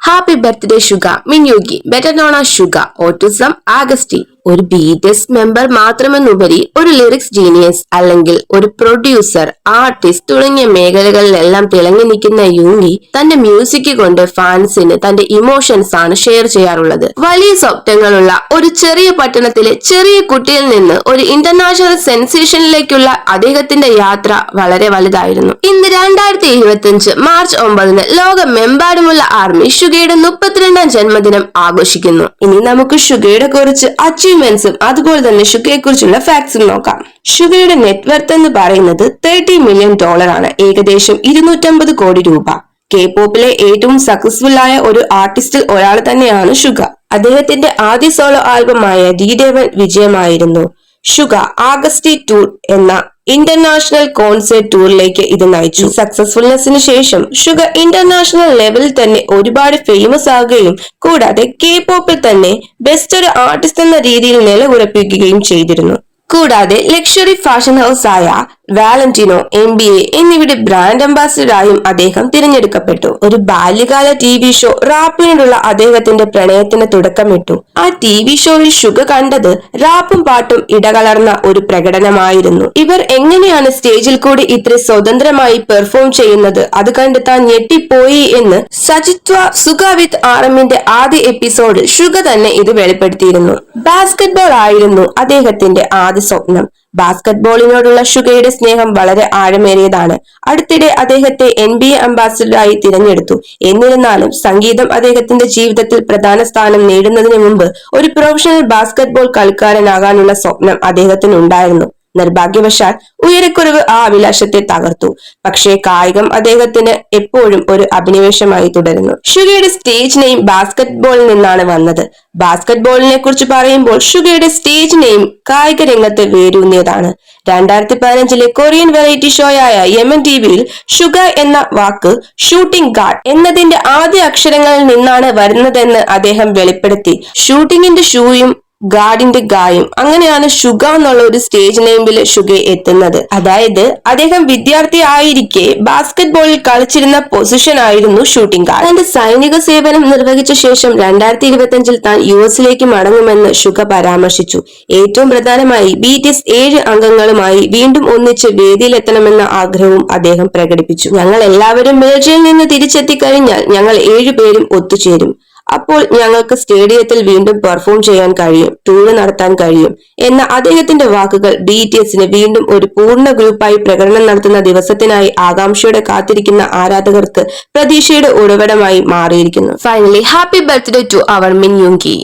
Happy birthday Suga Min Yoongi better non ആ Suga autism Augusty ഒരു B S member മാത്രമെന്നുപരി ഒരു lyrics genius അല്ലെങ്കിൽ ഒരു പ്രൊഡ്യൂസർ ആർട്ടിസ്റ്റ് തുടങ്ങിയ മേഖലകളിലെല്ലാം തിളങ്ങി നിൽക്കുന്ന യുങ്കി തന്റെ മ്യൂസിക് കൊണ്ട് ഫാൻസിന് തന്റെ ഇമോഷൻസ് ആണ് ഷെയർ ചെയ്യാറുള്ളത്. വലിയ സ്വപ്നങ്ങളുള്ള ഒരു ചെറിയ പട്ടണത്തിലെ ചെറിയ കുട്ടിയിൽ നിന്ന് ഒരു ഇന്റർനാഷണൽ സെൻസേഷനിലേക്കുള്ള അദ്ദേഹത്തിന്റെ യാത്ര വളരെ വലുതായിരുന്നു. ഇന്ന് രണ്ടായിരത്തി ഇരുപത്തിയഞ്ച് മാർച്ച് ഒമ്പതിന് ലോകമെമ്പാടുമുള്ള ആർമി ഷുഗയുടെ മുപ്പത്തിരണ്ടാം ജന്മദിനം ആഘോഷിക്കുന്നു. ഇനി നമുക്ക് ഷുഗയുടെ കുറിച്ച് അച്ചീവ്മെന്റ്സും അതുപോലെ തന്നെ ഷുഗയെ കുറിച്ചുള്ള ഫാക്ട്സും നോക്കാം. ഷുഗയുടെ നെറ്റ്വർത്ത് എന്ന് പറയുന്നത് തേർട്ടി മില്യൺ ഡോളർ ആണ്. ഏകദേശം ഇരുന്നൂറ്റമ്പത് കോടി രൂപ. കെ പോപ്പിലെ ഏറ്റവും സക്സസ്ഫുൾ ആയ ഒരു ആർട്ടിസ്റ്റിൽ ഒരാൾ തന്നെയാണ് ഷുഗ. അദ്ദേഹത്തിന്റെ ആദ്യ സോളോ ആൽബമായ ഡി ഡേവൻ വിജയമായിരുന്നു. ഷുഗ ആഗസ്റ്റി ടൂർ എന്ന ഇന്റർനാഷണൽ കോൺസേർട്ട് ടൂറിലേക്ക് ഇത് നയിച്ചു. സക്സസ്ഫുൾനെസ്സിന് ശേഷം ഷുഗർ ഇന്റർനാഷണൽ ലെവലിൽ തന്നെ ഒരുപാട് ഫേമസ് ആകുകയും കൂടാതെ കെ പോപ്പിൽ തന്നെ ബെസ്റ്റ് ഒരു ആർട്ടിസ്റ്റ് എന്ന രീതിയിൽ നിലയുറപ്പിക്കുകയും ചെയ്തിരുന്നു. കൂടാതെ ലക്ഷറി ഫാഷൻ ഹൗസ് ആയ വാലന്റിനോ എം ബി എ എന്നിവയുടെ ബ്രാൻഡ് അംബാസിഡറായും അദ്ദേഹം തിരഞ്ഞെടുക്കപ്പെട്ടു. ഒരു ബാല്യകാല ടി വി ഷോ റാപ്പിനോടുള്ള അദ്ദേഹത്തിന്റെ പ്രണയത്തിന് തുടക്കമിട്ടു. ആ ടി വി ഷോയിൽ ഷുഗ കണ്ടത് റാപ്പും പാട്ടും ഇടകലർന്ന ഒരു പ്രകടനമായിരുന്നു. ഇവർ എങ്ങനെയാണ് സ്റ്റേജിൽ കൂടി ഇത്ര സ്വതന്ത്രമായി പെർഫോം ചെയ്യുന്നത്? അത് കണ്ട് താൻ ഞെട്ടിപ്പോയി എന്ന് സജിത്വ സുഖ വിത്ത് ആറമ്മിന്റെ ആദ്യ എപ്പിസോഡിൽ ഷുഗ തന്നെ ഇത് വെളിപ്പെടുത്തിയിരുന്നു. ബാസ്കറ്റ്ബോൾ ആയിരുന്നു അദ്ദേഹത്തിന്റെ ആദ്യ സ്വപ്നം. ബാസ്കറ്റ്ബോളിനോടുള്ള ഷുഗയുടെ സ്നേഹം വളരെ ആഴമേറിയതാണ്. അടുത്തിടെ അദ്ദേഹത്തെ എൻ ബി എ അംബാസിഡറായി തിരഞ്ഞെടുത്തു. എന്നിരുന്നാലും സംഗീതം അദ്ദേഹത്തിന്റെ ജീവിതത്തിൽ പ്രധാന സ്ഥാനം നേടുന്നതിന് മുമ്പ് ഒരു പ്രൊഫഷണൽ ബാസ്കറ്റ്ബോൾ കളിക്കാരനാകാനുള്ള സ്വപ്നം അദ്ദേഹത്തിന് ഉണ്ടായിരുന്നു നിർഭാഗ്യവശാൽ ഉയരക്കുറവ് ആ അഭിലാഷത്തെ തകർത്തു. പക്ഷേ കായികം അദ്ദേഹത്തിന് എപ്പോഴും ഒരു അഭിനിവേശമായി തുടരുന്നു. ഷുഗയുടെ സ്റ്റേജ് നെയിം ബാസ്കറ്റ് ബോളിൽ നിന്നാണ് വന്നത്. ബാസ്കറ്റ് ബോളിനെ കുറിച്ച് പറയുമ്പോൾ ഷുഗയുടെ സ്റ്റേജ് നെയിം കായിക രംഗത്ത് വേരൂന്നിയതാണ്. രണ്ടായിരത്തി പതിനഞ്ചിലെ കൊറിയൻ വെറൈറ്റി ഷോയായ യമൻ ടിവിയിൽ ഷുഗ എന്ന വാക്ക് ഷൂട്ടിംഗ് ഗാർഡ് എന്നതിന്റെ ആദ്യ അക്ഷരങ്ങളിൽ നിന്നാണ് വരുന്നതെന്ന് അദ്ദേഹം വെളിപ്പെടുത്തി. ഷൂട്ടിങ്ങിന്റെ ഷൂയും ഗാർഡിന്റെ ഗായും. അങ്ങനെയാണ് ഷുഗ എന്നുള്ള ഒരു സ്റ്റേജ് നെയിമിൽ ഷുഗ എത്തുന്നത്. അതായത് അദ്ദേഹം വിദ്യാർത്ഥി ആയിരിക്കെ ബാസ്കറ്റ് ബോളിൽ കളിച്ചിരുന്ന പൊസിഷൻ ആയിരുന്നു ഷൂട്ടിംഗ് ഗാർഡ് തന്റെ സൈനിക സേവനം നിർവഹിച്ച ശേഷം രണ്ടായിരത്തി ഇരുപത്തിയഞ്ചിൽ താൻ യു എസിലേക്ക് മടങ്ങുമെന്ന് ഷുഗ പരാമർശിച്ചു. ഏറ്റവും പ്രധാനമായി ബി ടി എസ് ഏഴ് അംഗങ്ങളുമായി വീണ്ടും ഒന്നിച്ച് വേദിയിലെത്തണമെന്ന ആഗ്രഹവും അദ്ദേഹം പ്രകടിപ്പിച്ചു. ഞങ്ങൾ എല്ലാവരും മിലിറ്ററിയിൽ നിന്ന് തിരിച്ചെത്തി കഴിഞ്ഞാൽ ഞങ്ങൾ ഏഴുപേരും ഒത്തുചേരും. അപ്പോൾ ഞങ്ങൾക്ക് സ്റ്റേഡിയത്തിൽ വീണ്ടും പെർഫോം ചെയ്യാൻ കഴിയും ടൂറ് നടത്താൻ കഴിയും എന്ന അദ്ദേഹത്തിന്റെ വാക്കുകൾ ബി ടി എസിന് വീണ്ടും ഒരു പൂർണ ഗ്രൂപ്പായി പ്രകടനം നടത്തുന്ന ദിവസത്തിനായി ആകാംക്ഷയോടെ കാത്തിരിക്കുന്ന ആരാധകർക്ക് പ്രതീക്ഷയുടെ ഉറവിടമായി മാറിയിരിക്കുന്നു. Finally happy birthday to our Min Yoongi